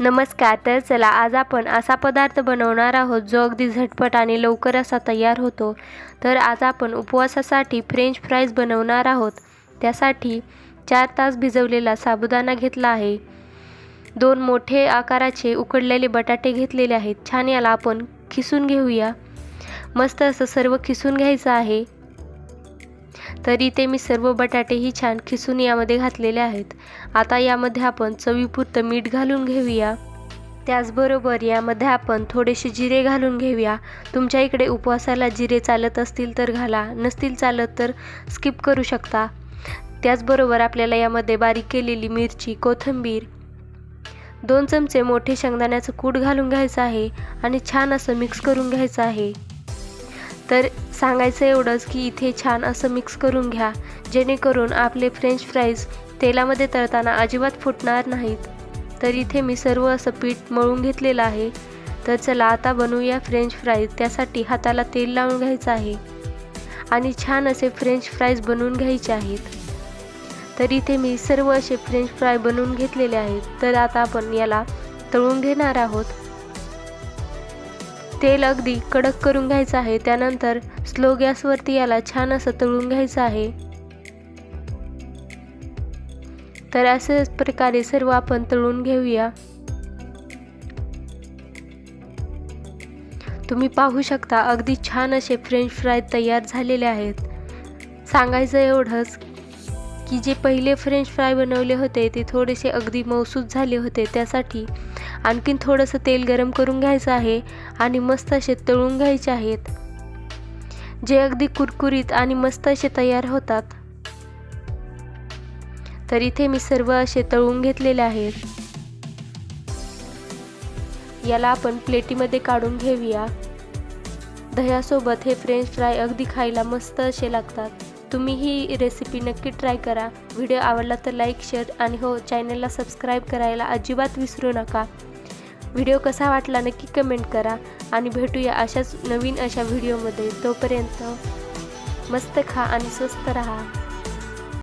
नमस्कार तर चला आज आपण असा पदार्थ बनवणार आहोत जो अगदी झटपट आणि लवकर असा तयार होतो. तर आज आपण उपवासासाठी फ्रेंच फ्राईज बनवणार आहोत. त्यासाठी चार तास भिजवलेला साबुदाणा घेतला आहे. दोन मोठे आकाराचे उकडलेले बटाटे घेतलेले आहेत. छान याला आपण खिसून घेऊया. मस्त असं सर्व खिसून घ्यायचं आहे. तर इथे मी सर्व बटाटेही छान खिसून यामध्ये घातलेले आहेत. आता यामध्ये आपण चवीपुरतं मीठ घालून घेऊया. त्याचबरोबर यामध्ये आपण थोडेसे जिरे घालून घेऊया. तुमच्या इकडे उपवासाला जिरे चालत असतील तर घाला नसतील चालत तर स्किप करू शकता. त्याचबरोबर आपल्याला यामध्ये बारीक केलेली मिरची कोथिंबीर दोन चमचे मोठे शेंगदाण्याचं कूट घालून घ्यायचं आहे आणि छान असं मिक्स करून घ्यायचं आहे. तर सांगायचं एवढंच की इथे छान असं मिक्स करून घ्या जेणेकरून आपले फ्रेंच फ्राईज तेलामध्ये तळताना अजिबात फुटणार नाहीत. तर इथे मी सर्व असं पीठ मळून घेतलेलं आहे. तर चला आता बनवूया फ्रेंच फ्राईज त्यासाठी हाताला तेल लावून घ्यायचं आहे. आणि छान असे फ्रेंच फ्राईज बनवून घ्यायचे आहेत. तर इथे मी सर्व असे फ्रेंच फ्राय बनवून घेतलेले आहेत. तर आता आपण याला तळून घेणार आहोत. तेल अगदी कडक करून घ्यायचं आहे. त्यानंतर स्लो गॅसवरती याला छान असं तळून घ्यायचं आहे. तर अशाच प्रकारे सर्व आपण तळून घेऊया. तुम्ही पाहू शकता अगदी छान असे फ्रेंच फ्राय तयार झालेले आहेत. सांगायचं एवढंच की जे पहिले फ्रेंच फ्राय बनवले होते ते थोडेसे अगदी मौसूद झाले होते. त्यासाठी आणखीन थोडंसं तेल गरम करून घ्यायचं आहे आणि मस्त असे तळून घ्यायचे आहेत. जे अगदी कुरकुरीत आणि मस्त असे तयार होतात. तर इथे मी सर्व असे तळून घेतलेले आहेत. याला आपण प्लेटीमध्ये काढून घेऊया. दह्यासोबत हे फ्रेंच फ्राय अगदी खायला मस्त असे लागतात. तुम्ही ही रेसिपी नक्की ट्राय करा. व्हिडिओ आवडला तर लाईक शेअर आणि हो चॅनलला सबस्क्राईब करायला अजिबात विसरू नका. व्हिडिओ कसा वाटला नक्की कमेंट करा आणि भेटूया अशाच नवीन अशा व्हिडिओमध्ये तोपर्यंत मस्त खा आणि स्वस्त रहा.